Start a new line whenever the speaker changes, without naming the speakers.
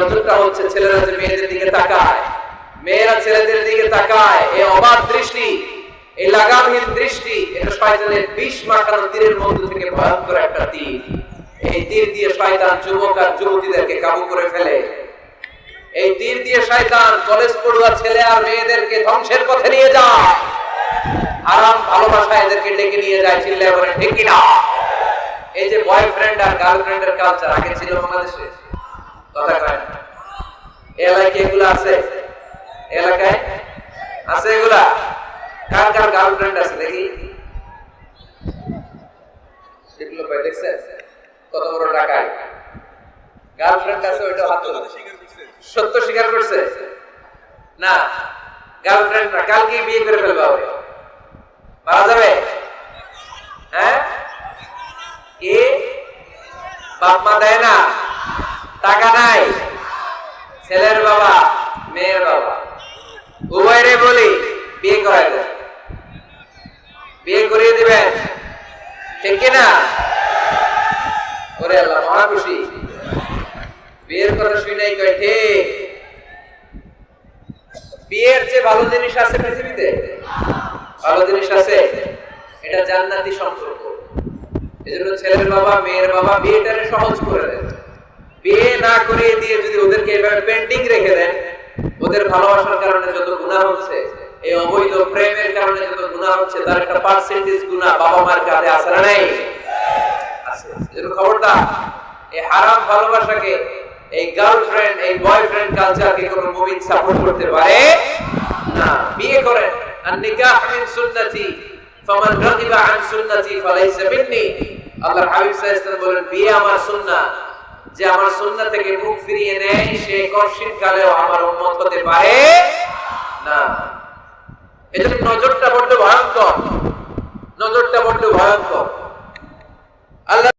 নজরটা হচ্ছে ছেলেরা যে মেয়েদের দিকে তাকায়, মেয়েরা ছেলেদের দিকে তাকায় এই অবাধ দৃষ্টি এই লাগামহীন দৃষ্টি, এটা শয়তানের বিষ মাখানো তীরের থেকে ভয়ঙ্কর একটা তীর। এই তীর দিয়ে শয়তান যুবক আর যুবতীদেরকে কাবু করে ফেলে। এই তীর দিয়ে শয়তান কলেজ পড়ুয়া ছেলে আর মেয়েদেরকে ধ্বংসের পথে নিয়ে যায়। আরাম ভালোবাসা এদেরকে ডেকে নিয়ে যায়, চিল্লায় বলে ঠিক কিনা এই যে বয়ফ্রেন্ড আর গার্লফ্রেন্ডের কালচার আগে ছিল বাংলাদেশে। এলাকায় এগুলো আছে? এলাকায়? আছে এগুলা? কার সত্য স্বীকার করছে? না। গার্লফ্রেন্ড না। কালকে বিয়ে করে ফেলবা ওরে যাবে? হ্যাঁ? কি? বাপ দেয় না? টাকা নাই। ছেলের বাবা, মেয়ের বাবা। উভয়রে বলি, বিয়ে করাই দেন। বিয়ে করিয়ে দিবেন। ঠিক কিনা ওরে আল্লাহ, মহা খুশি। বিয়ের কথা শুনেই কয়, ঠিক। বিয়ের যে ভালো জিনিস আছে পৃথিবীতে, ভালো জিনিস আছে, এটা জান্নাতি সম্পর্ক। এজন্য ছেলের বাবা, মেয়ের বাবা, বিয়েটারে সহজ করে দেন। বিয়ে না করে দিয়ে যদি ওদেরকে এভাবে পেন্ডিং রেখে দেন, ওদের ভালোবাসার কারণে যত গুনাহ হচ্ছে, এই অবৈধ প্রেমের কারণে যত গুনাহ হচ্ছে, তার একটা পার্সেন্টেজ গুনাহ বাবা মার কাছে আছে না নাই? খবরদার এই হারাম ভালোবাসাকে, এই গার্লফ্রেন্ড এই বয়ফ্রেন্ড কালচারকে কোনো মুমিন সাপোর্ট করতে পারে? না। বিয়ে করেন আর নিকাহ মিন সুন্নতি, ফামান রাগিবা আন সুন্নতি ফালাইসা মিন্নি। আল্লাহর হাবিব সাল্লাল্লাহু বলেন, বিয়ে আমার সুন্নাহ। যে আমার সুন্নাহ থেকে মুখ ফিরিয়ে নেয়, সে কঠিন কালেও আমার উন্মত হতে পারে না। এজন্য নজরটা বড্ড ভয়ঙ্কর। নজরটা বড্ড ভয়ঙ্কর।